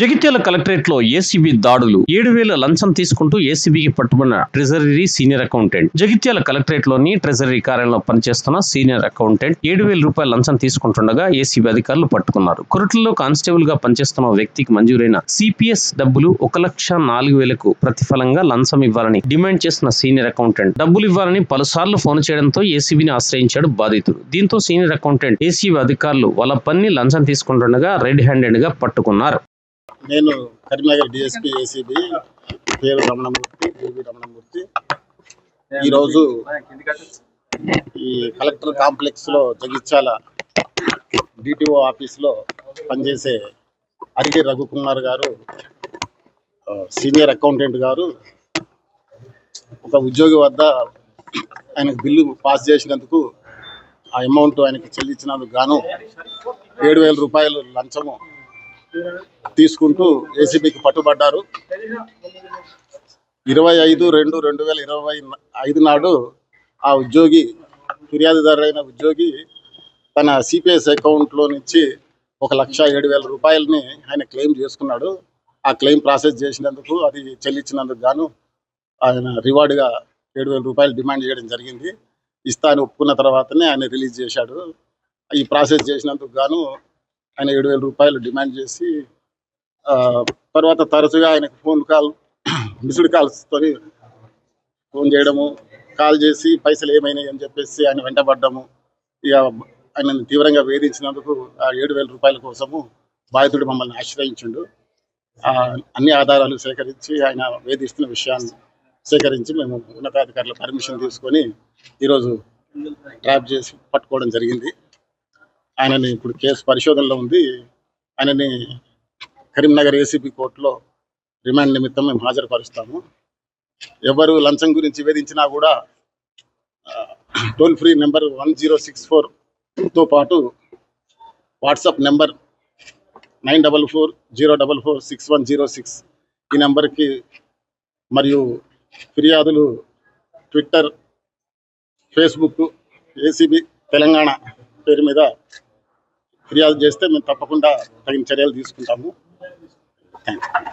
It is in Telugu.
జగిత్యాల కలెక్టరేట్లో ఏసీబీ దాడులు ఏడు వేల లంచం తీసుకుంటూ ఏసీబీకి పట్టుబడిన ట్రెజరీ సీనియర్ అకౌంటెంట్. జగిత్యాల కలెక్టరేట్లోని ట్రెజరీ కార్యాలయంలో పనిచేస్తున్న సీనియర్ అకౌంటెంట్ ఏడు వేల రూపాయల లంచం తీసుకుంటుండగా ఏసీబీ అధికారులు పట్టుకున్నారు. కొరట్లలో కానిస్టేబుల్గా పనిచేస్తున్న వ్యక్తికి మంజూరైన సిపిఎస్ డబ్బులు ఒక లక్ష నాలుగు వేలకు ప్రతిఫలంగా లంచం ఇవ్వాలని డిమాండ్ చేస్తున్న సీనియర్ అకౌంటెంట్. డబ్బులు ఇవ్వాలని పలుసార్లు ఫోన్ చేయడంతో ఏసీబీని ఆశ్రయించాడు బాధితుడు. దీంతో సీనియర్ అకౌంటెంట్ ఏసీబీ అధికారులు వాళ్ళ పనిని లంచం తీసుకుంటుండగా రెడ్ హ్యాండెడ్గా పట్టుకున్నారు. నేను కరీంనగర్ డిఎస్పీ ఏసీబీ పేరు రమణమూర్తి బీబీ రమణమూర్తి. ఈరోజు ఈ కలెక్టర్ కాంప్లెక్స్లో జగిత్యాల డిటిఓ ఆఫీస్లో పనిచేసే అరిగి రఘుకుమార్ గారు సీనియర్ అకౌంటెంట్ గారు ఒక ఉద్యోగి వద్ద ఆయనకు బిల్లు పాస్ చేసినందుకు ఆ అమౌంట్ ఆయనకి చెల్లించినందుకు గాను ఏడు వేల రూపాయలు లంచము తీసుకుంటూ ఏసీబీకి పట్టుబడ్డారు. ఇరవై ఐదు రెండు రెండు వేల ఇరవై ఐదు నాడు ఆ ఉద్యోగి ఫిర్యాదుదారుడైన ఉద్యోగి తన సిపిఎస్ అకౌంట్లో నుంచి ఒక లక్ష ఏడు వేల రూపాయలని ఆయన క్లెయిమ్ చేసుకున్నాడు. ఆ క్లెయిమ్ ప్రాసెస్ చేసినందుకు అది చెల్లించినందుకు గాను ఆయన రివార్డుగా ఏడు వేల రూపాయలు డిమాండ్ చేయడం జరిగింది. ఇస్తా అని ఒప్పుకున్న తర్వాతనే ఆయన రిలీజ్ చేశాడు. ఈ ప్రాసెస్ చేసినందుకు గాను ఆయన ఏడు వేల రూపాయలు డిమాండ్ చేసి ఆ, తర్వాత తరచుగా ఆయనకు ఫోన్ కాల్ మిస్డ్ కాల్స్తో ఫోన్ చేయడము కాల్ చేసి పైసలు ఏమైనాయి అని చెప్పేసి ఆయన వెంటబడ్డము. ఇక ఆయన తీవ్రంగా వేధించినందుకు ఆ ఏడు వేల రూపాయల కోసము బాధితుడు మమ్మల్ని ఆశ్రయించిండు. ఆ, అన్ని ఆధారాలు సేకరించి ఆయన వేధిస్తున్న విషయాన్ని సేకరించి మేము ఉన్నతాధికారుల పర్మిషన్ తీసుకొని ఈరోజు ట్రాప్ చేసి పట్టుకోవడం జరిగింది. ఆయనని ఇప్పుడు కేసు పరిశోధనలో ఉంది. ఆయనని కరీంనగర్ ఏసీబీ కోర్టులో రిమాండ్ నిమిత్తం మేము హాజరుపరుస్తాము. ఎవరు లంచం గురించి వేధించినా కూడా toll free number one zero six ఫోర్తో పాటు WhatsApp number nine double four zero double four six one zero six ఈ నెంబర్కి మరియు ఫిర్యాదులు ట్విట్టర్ ఫేస్బుక్ ఏసీబీ తెలంగాణ పేరు మీద ఫిర్యాదు చేస్తే మేము తప్పకుండా తగిన చర్యలు తీసుకుంటాము. థ్యాంక్